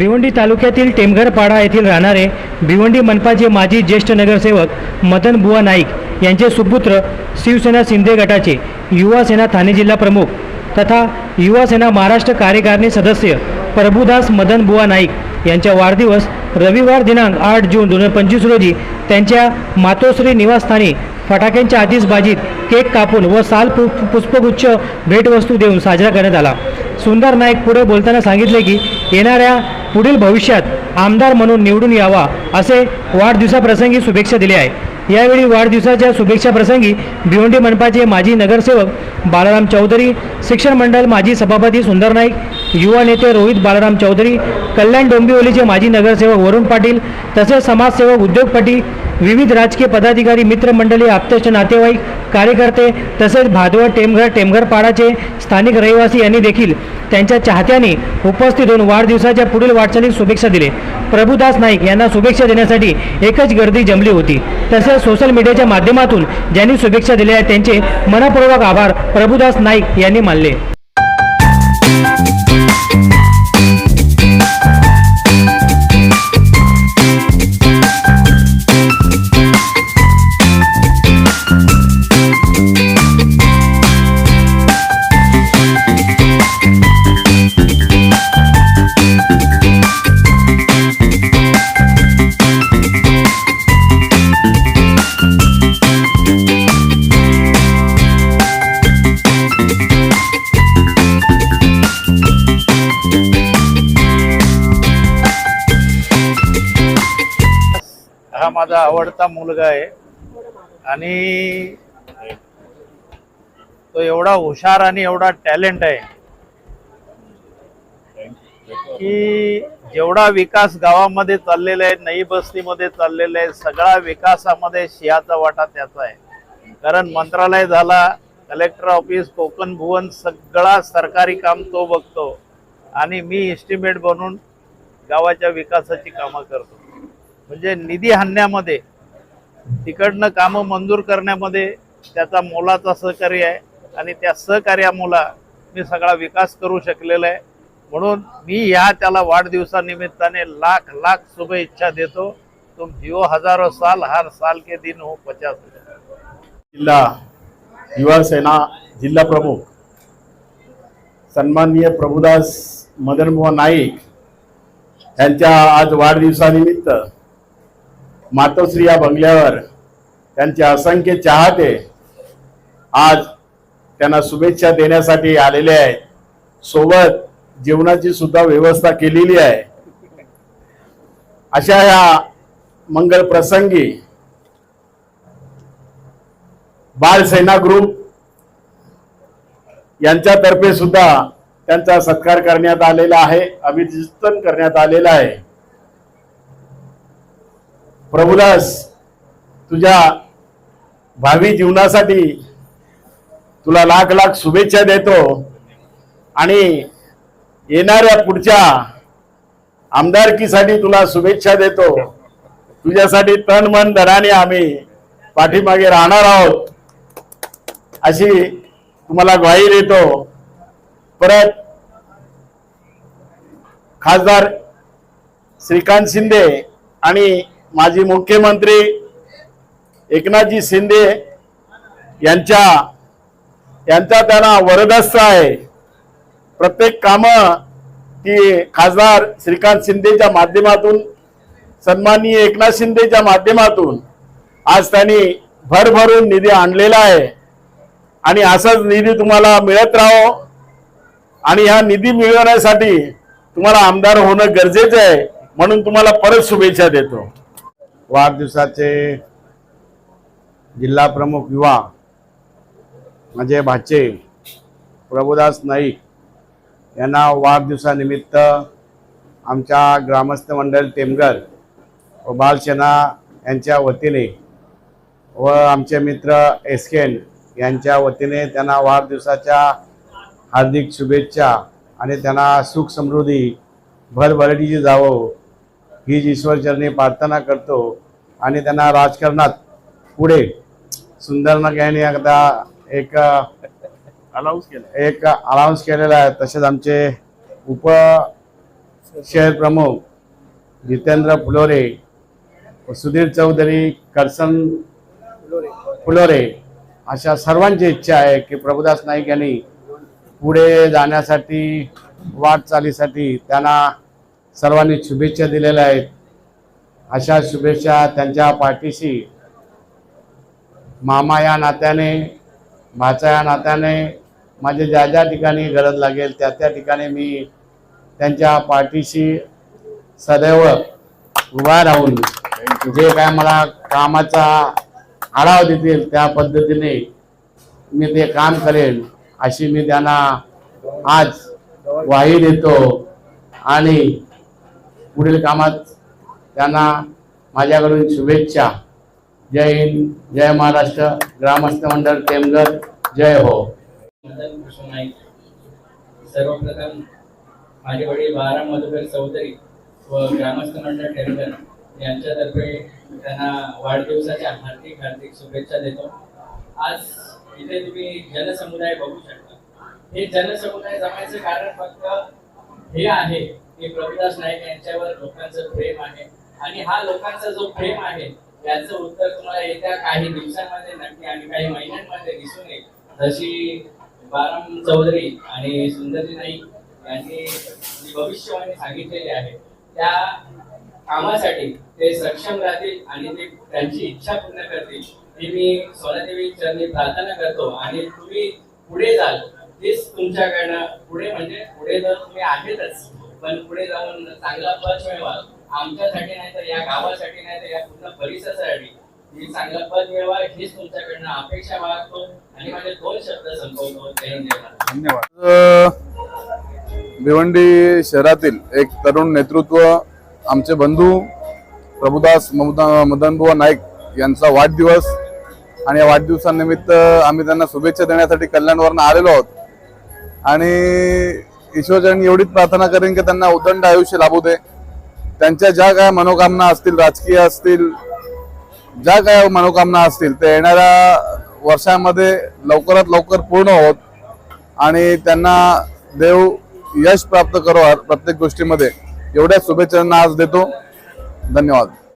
भिवंडी तालुक्यातील टेमघरपाडा येथील राहणारे भिवंडी मनपाचे माजी ज्येष्ठ नगरसेवक मदन बुवा नाईक यांचे सुपुत्र शिवसेना शिंदे गटाचे युवासेना ठाणे जिल्हा प्रमुख तथा युवासेना महाराष्ट्र कार्यकारिणी सदस्य प्रभुदास मदन बुवा नाईक यांचा वाढदिवस रविवार दिनांक आठ जून दोन हजार पंचवीस रोजी त्यांच्या मातोश्री निवासस्थानी फटाक्यांच्या आतिषबाजीत केक कापून व साल पु पुष्पगुच्छ भेटवस्तू देऊन साजरा करण्यात आला. सुंदर नाईक पुढे बोलताना सांगितले की येणाऱ्या पुढील भविष्यात आमदार म्हणून निवडून यावा असे वाढदिवसाप्रसंगी शुभेच्छा दिल्या आहे यावेळी वाढदिवसाच्या शुभेच्छा प्रसंगी भिवंडी मनपाचे माजी नगरसेवक बालाराम चौधरी शिक्षण मंडळ माजी सभापती सुंदर नाईक युवा नेते रोहित बालाराम चौधरी कल्याण डोंबिवलीचे माजी नगरसेवक वरुण पाटील तसेच समाजसेवक उद्योगपती विविध राजकीय पदाधिकारी मित्रमंडळी आप्तेष्ट नातेवाईक कार्यकर्ते तसेच भादवड टेमघर टेमघर पाडाचे स्थानिक रहिवासी यांनी देखील त्यांच्या चाहत्यांनी उपस्थित होऊन वाढदिवसाच्या पुढील वाटचालीस शुभेच्छा दिले. प्रभुदास नाईक यांना शुभेच्छा देण्यासाठी एकच गर्दी जमली होती. तसेच सोशल मीडियाच्या माध्यमातून ज्यांनी शुभेच्छा दिल्या आहेत त्यांचे मनपूर्वक आभार प्रभुदास नाईक यांनी मानले. माझा आवडता मुलगा आहे. आणि तो एवढा हुशार आणि एवढा टॅलेंट आहे की जेवढा विकास गावामध्ये चाललेला आहे नई बस्तीमध्ये चाललेला आहे सगळा विकासामध्ये सिंहाचा वाटा त्याचा आहे. कारण मंत्रालय झाला कलेक्टर ऑफिस कोकण भुवन सगळा सरकारी काम तो बघतो. आणि मी एस्टिमेट बनून गावाच्या विकासाची कामं करतो. म्हणजे निधी आणण्यामध्ये तिकडनं कामं मंजूर करण्यामध्ये त्याचा मोलाचा सहकार्य आहे आणि त्या सहकार्यामुळं मी सगळा विकास करू शकलेला आहे. म्हणून मी ह्या त्याला वाढदिवसानिमित्ताने लाख लाख शुभेच्छा देतो. तुम जिओ हजारो साल हर साल के दिन हो पचास जिल्हा युवा सेना जिल्हा प्रमुख सन्माननीय प्रभुदास मदनमोहन नाईक यांच्या आज वाढदिवसानिमित्त मातोश्री या बंगल्यावर त्यांचे असंख्य चाहते आज त्यांना शुभेच्छा देण्यासाठी आलेले आहेत. सोबत जेवणाची सुद्धा व्यवस्था केलेली आहे. अशा ह्या मंगल प्रसंगी बालसेना ग्रुप यांच्यातर्फे सुद्धा त्यांचा सत्कार करण्यात आलेला आहे. अभिजितन करण्यात आलेला आहे. प्रभुदास तुझ्या भावी जीवनासाठी तुला लाख लाख शुभेच्छा देतो. आणि येणाऱ्या पुढच्या आमदारकीसाठी तुला शुभेच्छा देतो. तुझ्यासाठी तन मन धनाने आम्ही पाठीमागे राहणार आहोत. अशी तुम्हाला ग्वाही देतो. परत खासदार श्रीकांत शिंदे आणि माजी मुख्यमंत्री एकनाथजी शिंदे यांच्या यांचा त्यांना वरदस्त आहे. प्रत्येक काम ती खासदार श्रीकांत शिंदेच्या माध्यमातून सन्माननीय एकनाथ शिंदेच्या माध्यमातून आज त्यांनी भरभरून निधी आणलेला आहे. आणि असाच निधी तुम्हाला मिळत राहो. आणि हा निधी मिळवण्यासाठी तुम्हाला आमदार होणं गरजेचं आहे. म्हणून तुम्हाला परत शुभेच्छा देतो. वाढदिवसाचे जिल्हा प्रमुख युवा माझे भाचे प्रभुदास नाईक यांना वाढदिवसानिमित्त आमच्या ग्रामस्थ मंडळ टेमगर व बालसेना यांच्या वतीने व आमचे मित्र एसकेन यांच्या वतीने त्यांना वाढदिवसाच्या हार्दिक शुभेच्छा आणि त्यांना सुख समृद्धी भरभराटीची जावं हीच ईश्वरचरणी प्रार्थना करतो आणि त्यांना राजकारणात पुढे सुंदरनग यांनी एकदा एक अनाऊन्स केलं. एक अनाऊन्स केलेला आहे. तसेच आमचे उप शहर प्रमुख जितेंद्र फुलोरे सुधीर चौधरी करसन फुलोरे अशा सर्वांची इच्छा आहे की प्रभुदास नाईक यांनी पुढे जाण्यासाठी वाटचालीसाठी त्यांना सर्वांनी शुभेच्छा दिलेल्या आहेत. अशा शुभेच्छा त्यांच्या पाठीशी मामा या नात्याने भाचा या नात्याने माझे ज्या ज्या ठिकाणी गरज लागेल त्या त्या ठिकाणी मी त्यांच्या पाठीशी सदैव उभा राहून जे काय मला कामाचा आढावा देतील त्या पद्धतीने मी ते काम करेन अशी मी त्यांना आज ग्वाही देतो आणि पुढील कामात त्यांना माझ्याकडून शुभेच्छा. जय हिंद जय महाराष्ट्र ग्रामस्थ मंडळ टेमगर जय हो. कृष्ण सर्वप्रथम माझे वडील बारा मधुकर चौधरी व ग्रामस्थ मंडळ टेमगर यांच्यातर्फे त्यांना वाढदिवसाच्या हार्दिक हार्दिक शुभेच्छा देतो. आज इथे तुम्ही जनसमुदाय बघू शकता. हे जनसमुदाय जमायचं कारण फक्त हे आहे की प्रभुदास नाईक यांच्यावर लोकांचं प्रेम आहे. आणि हा लोकांचा जो प्रेम आहे याचं उत्तर तुम्हाला येत्या काही दिवसांमध्ये नक्की आणि काही महिन्यांमध्ये दिसून येईल. जशी बाराम चौधरी आणि सुंदरजी नाईक यांनी भविष्यवाणी सांगितलेली आहे त्या कामासाठी ते सक्षम राहतील आणि ते त्यांची इच्छा पूर्ण करतील. ही मी सोनादेवी चरणी प्रार्थना करतो. आणि तुम्ही पुढे जाल तेच तुमच्याकडनं पुढे म्हणजे पुढे जर तुम्ही आहेतच. पण पुढे जाऊन चांगला पद मिळवा. आमच्यासाठी नाही तर या गावासाठी नाही तर या पूर्ण परिसरासाठी. मी चांगला पद मिळवा हीच तुमच्याकडनं अपेक्षा बाळगतो आणि माझे दोन शब्द संपवतो. धन्यवाद. भिवंडी शहरातील एक तरुण नेतृत्व आमचे बंधू प्रभुदास मदनबुवा नाईक यांचा वाढदिवस आणि या वाढदिवसानिमित्त आम्ही त्यांना शुभेच्छा देण्यासाठी कल्याणवरनं आलेलो आहोत. आणि ईश्वरचरणी एवढीच प्रार्थना करेन की त्यांना उदंड आयुष्य लाभू दे. त्यांच्या ज्या काय मनोकामना असतील राजकीय असतील ज्या काय मनोकामना असतील ते येणाऱ्या वर्षामध्ये लवकरात लवकर पूर्ण होत आणि त्यांना देव यश प्राप्त करो प्रत्येक गोष्टीमध्ये. एवढ्या शुभेच्छांना आज देतो. धन्यवाद.